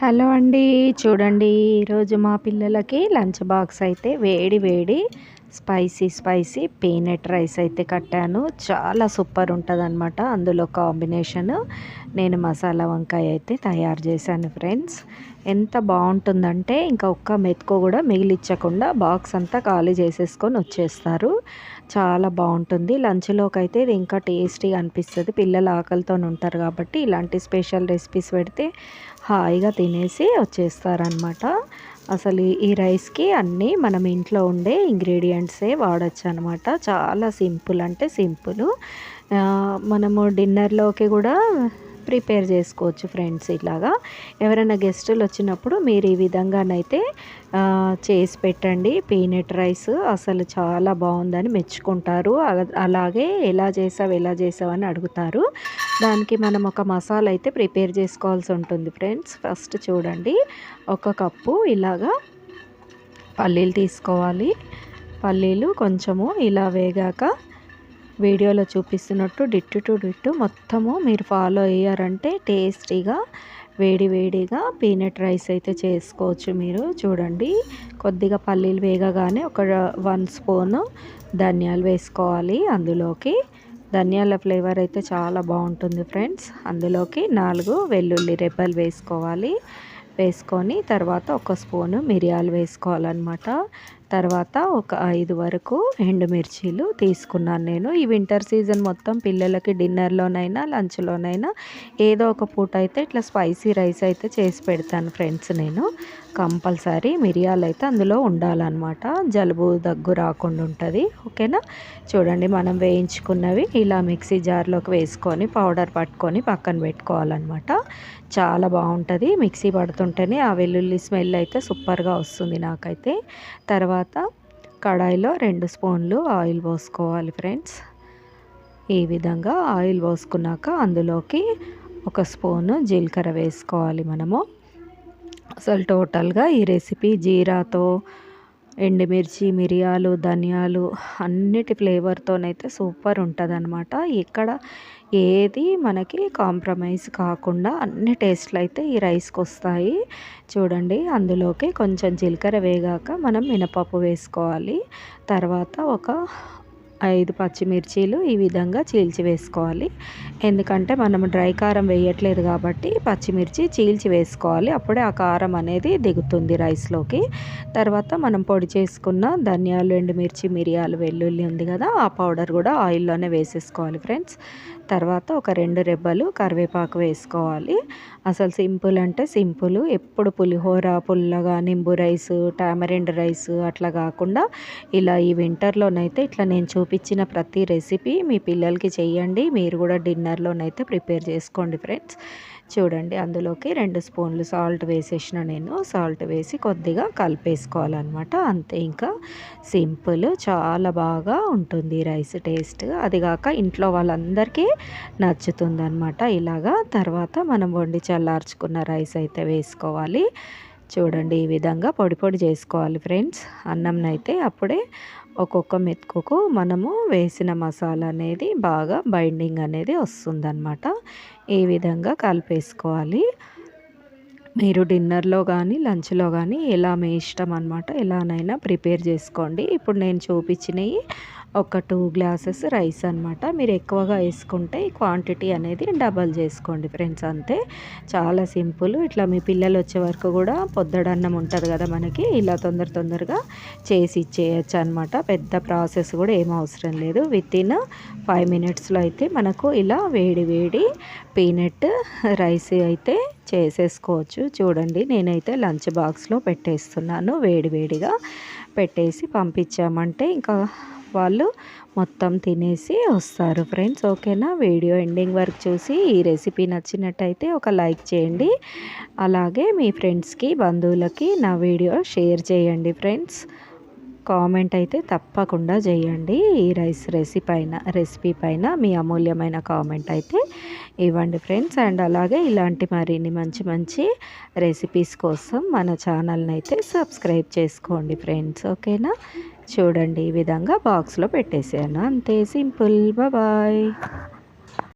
Hello అండి. చూడండి ఈరోజు మా పిల్లలకి లంచ్ బాక్స్ అయితే వేడి వేడి స్పైసీ స్పైసీ. పీనట్ రైస్ అయితే కట్టాను. చాలా సూపర్ ఉంటుంది అనమాట అందులో కాంబినేషన్. నేను మసాలా వంకాయ అయితే తయారు చేశాను ఫ్రెండ్స్. ఎంత బాగుంటుందంటే ఇంకా ఒక్క మెతుకు కూడా మిగిలిచ్చకుండా బాక్స్ అంతా ఖాళీ చేసేసుకొని వచ్చేస్తారు. చాలా బాగుంటుంది. లంచ్లోకి అయితే ఇది ఇంకా టేస్టీగా అనిపిస్తుంది. పిల్లలు ఆకలితో ఉంటారు కాబట్టి ఇలాంటి స్పెషల్ రెసిపీస్ పెడితే హాయిగా తినేసి వచ్చేస్తారనమాట అసలు ఈ రైస్కి అన్నీ మనం ఇంట్లో ఉండే ఇంగ్రీడియంట్సే వాడచ్చు అనమాట చాలా సింపుల్ అంటే సింపుల్. మనము డిన్నర్లోకి కూడా ప్రిపేర్ చేసుకోవచ్చు ఫ్రెండ్స్ ఇలాగా. ఎవరైనా గెస్టులు వచ్చినప్పుడు మీరు ఈ విధంగానైతే చేసి పెట్టండి. పీనట్ రైస్ అసలు చాలా బాగుందని మెచ్చుకుంటారు. అలాగే ఎలా చేసావు ఎలా చేసావు అని అడుగుతారు. దానికి మనం ఒక మసాలా అయితే ప్రిపేర్ చేసుకోవాల్సి ఉంటుంది ఫ్రెండ్స్. ఫస్ట్ చూడండి ఒక కప్పు ఇలాగా పల్లీలు తీసుకోవాలి. పల్లీలు కొంచెము ఇలా వేగాక వీడియోలో చూపిస్తున్నట్టు డిట్టు టు డిట్టు మొత్తము మీరు ఫాలో అయ్యారంటే టేస్టీగా వేడి వేడిగా పీనట్ రైస్ అయితే చేసుకోవచ్చు మీరు. చూడండి కొద్దిగా పల్లీలు వేగగానే ఒక వన్ స్పూను ధనియాలు వేసుకోవాలి అందులోకి. ధనియాల ఫ్లేవర్ అయితే చాలా బాగుంటుంది ఫ్రెండ్స్. అందులోకి నాలుగు వెల్లుల్లి రెబ్బలు వేసుకోవాలి. వేసుకొని తర్వాత ఒక స్పూను మిరియాలు వేసుకోవాలన్నమాట. తర్వాత ఒక ఐదు వరకు ఎండుమిర్చీలు తీసుకున్నాను నేను. ఈ వింటర్ సీజన్ మొత్తం పిల్లలకి డిన్నర్లోనైనా లంచ్లోనైనా ఏదో ఒక పూట అయితే ఇట్లా స్పైసీ రైస్ అయితే చేసి పెడతాను ఫ్రెండ్స్ నేను. కంపల్సరీ మిరియాలు అయితే అందులో ఉండాలన్నమాట. జలుబు దగ్గు రాకుండా ఉంటుంది ఓకేనా? చూడండి మనం వేయించుకున్నవి ఇలా మిక్సీ జార్లోకి వేసుకొని పౌడర్ పట్టుకొని పక్కన పెట్టుకోవాలన్నమాట. చాలా బాగుంటుంది మిక్సీ పడుతుంటేనే ఆ వెల్లుల్లి స్మెల్ అయితే సూపర్గా వస్తుంది నాకైతే. తర్వాత తర్వాత కడాయిలో రెండు స్పూన్లు ఆయిల్ పోసుకోవాలి ఫ్రెండ్స్. ఈ విధంగా ఆయిల్ పోసుకున్నాక అందులోకి ఒక స్పూను జీలకర్ర వేసుకోవాలి మనము. అసలు టోటల్గా ఈ రెసిపీ జీరాతో ఎండుమిర్చి మిరియాలు ధనియాలు అన్నిటి ఫ్లేవర్తోనైతే సూపర్ ఉంటుంది అనమాట ఇక్కడ ఏది మనకి కాంప్రమైజ్ కాకుండా అన్ని టేస్ట్లు అయితే ఈ రైస్కి వస్తాయి చూడండి అందులోకి కొంచెం జీలకర్ర వేగాక మనం మినపప్పు వేసుకోవాలి. తర్వాత ఒక ఐదు పచ్చిమిర్చీలు ఈ విధంగా చీల్చి వేసుకోవాలి. ఎందుకంటే మనం డ్రై కారం వేయట్లేదు కాబట్టి పచ్చిమిర్చి చీల్చి వేసుకోవాలి. అప్పుడే ఆ కారం అనేది దిగుతుంది రైస్లోకి. తర్వాత మనం పొడి చేసుకున్న ధనియాలు ఎండుమిర్చి మిరియాలు వెల్లుల్లి ఉంది కదా ఆ పౌడర్ కూడా ఆయిల్లోనే వేసేసుకోవాలి ఫ్రెండ్స్. తర్వాత ఒక రెండు రెబ్బలు కరివేపాకు వేసుకోవాలి. అసలు సింపుల్ అంటే సింపుల్. ఎప్పుడు పులిహోర పుల్లగా నింబు రైస్ టామరెండ్ రైస్ అట్లా కాకుండా ఇలా ఈ వింటర్లోనైతే ఇట్లా నేను చూపించిన ప్రతి రెసిపీ మీ పిల్లలకి చేయండి మీరు కూడా డిన్నర్లోనైతే ప్రిపేర్ చేసుకోండి ఫ్రెండ్స్. చూడండి అందులోకి రెండు స్పూన్లు సాల్ట్ వేసేసిన నేను. సాల్ట్ వేసి కొద్దిగా కలిపేసుకోవాలన్నమాట. అంతే ఇంకా సింపుల్ చాలా బాగా ఉంటుంది రైస్ టేస్ట్. అది కాక ఇంట్లో వాళ్ళందరికీ నచ్చుతుంది అనమాట ఇలాగా తర్వాత మనం వండి చల్లార్చుకున్న రైస్ అయితే వేసుకోవాలి. చూడండి ఈ విధంగా పొడి పొడి చేసుకోవాలి ఫ్రెండ్స్. అన్నంనైతే అప్పుడే ఒక్కొక్క మెతుకుకు మనము వేసిన మసాలా అనేది బాగా బైండింగ్ అనేది వస్తుందన్నమాట. ఈ విధంగా కలిపేసుకోవాలి. మీరు డిన్నర్లో కానీ లంచ్లో కానీ ఎలా మీ ఇష్టం అనమాట ఎలానైనా ప్రిపేర్ చేసుకోండి. ఇప్పుడు నేను చూపించినవి ఒక టూ గ్లాసెస్ రైస్ అనమాట మీరు ఎక్కువగా వేసుకుంటే క్వాంటిటీ అనేది డబల్ చేసుకోండి ఫ్రెండ్స్ అంతే. చాలా సింపుల్. ఇట్లా మీ పిల్లలు వచ్చే వరకు కూడా పొద్దడన్నం ఉంటుంది కదా మనకి ఇలా తొందర తొందరగా చేసి ఇచ్చేయచ్చు అనమాట పెద్ద ప్రాసెస్ కూడా ఏం అవసరం లేదు. విత్ ఇన్ ఫైవ్ మినిట్స్లో అయితే మనకు ఇలా వేడి వేడి పీనట్ రైస్ అయితే చేసేసుకోవచ్చు. చూడండి నేనైతే లంచ్ బాక్స్లో పెట్టేస్తున్నాను. వేడి వేడిగా పెట్టేసి పంపించామంటే ఇంకా వాళ్ళు మొత్తం తినేసి వస్తారు ఫ్రెండ్స్. ఓకేనా? వీడియో ఎండింగ్ వరకు చూసి ఈ రెసిపీ నచ్చినట్టయితే ఒక లైక్ చేయండి. అలాగే మీ ఫ్రెండ్స్కి బంధువులకి నా వీడియో షేర్ చేయండి ఫ్రెండ్స్. కామెంట్ అయితే తప్పకుండా చేయండి. ఈ రైస్ రెసిపీ పైన రెసిపీ పైన మీ అమూల్యమైన కామెంట్ అయితే ఇవ్వండి ఫ్రెండ్స్. అండ్ అలాగే ఇలాంటి మరిన్ని మంచి మంచి రెసిపీస్ కోసం మన ఛానల్ని అయితే సబ్స్క్రైబ్ చేసుకోండి ఫ్రెండ్స్. ఓకేనా? చూడండి ఈ విధంగా బాక్స్లో పెట్టేసాను. అంతే సింపుల్ బాయ్